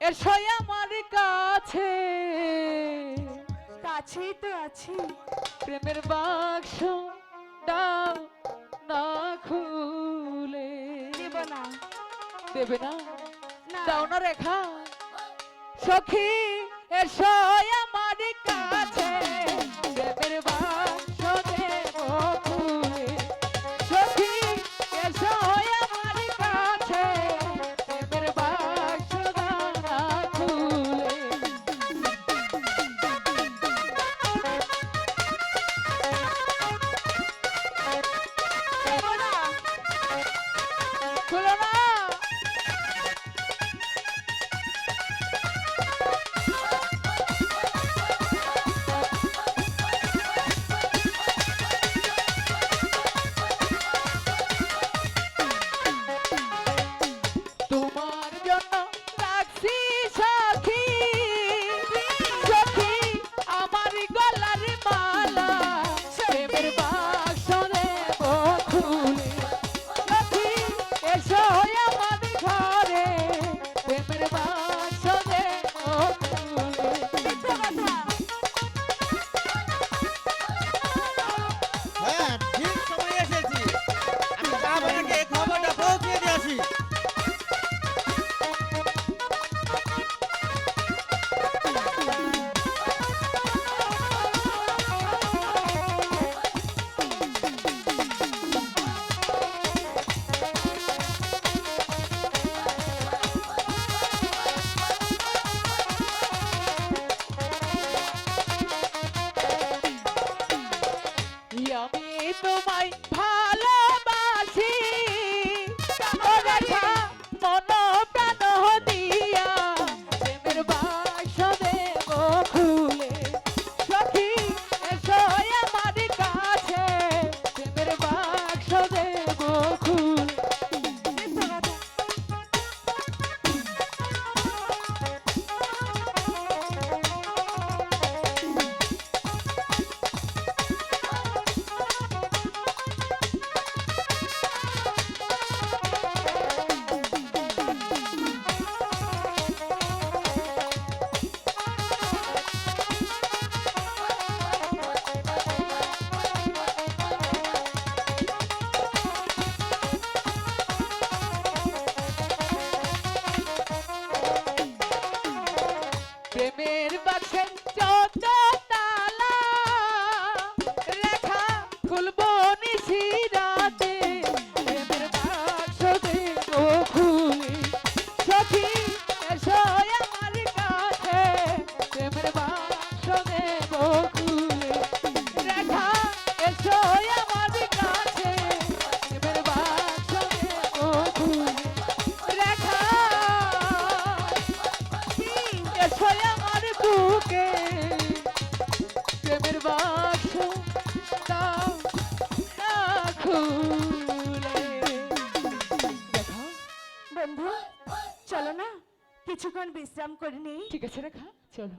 এসো আমার কাছে। কাছেই তো আছি। প্রেমের বাক্স দাও না খুলে। দেব না। দেবে না? দাও না রেখা। সখী এসো তোমায় খুলে বন্ধু চলো না কিছুক্ষণ বিশ্রাম করে নিই। ঠিক আছে রেখা চলো।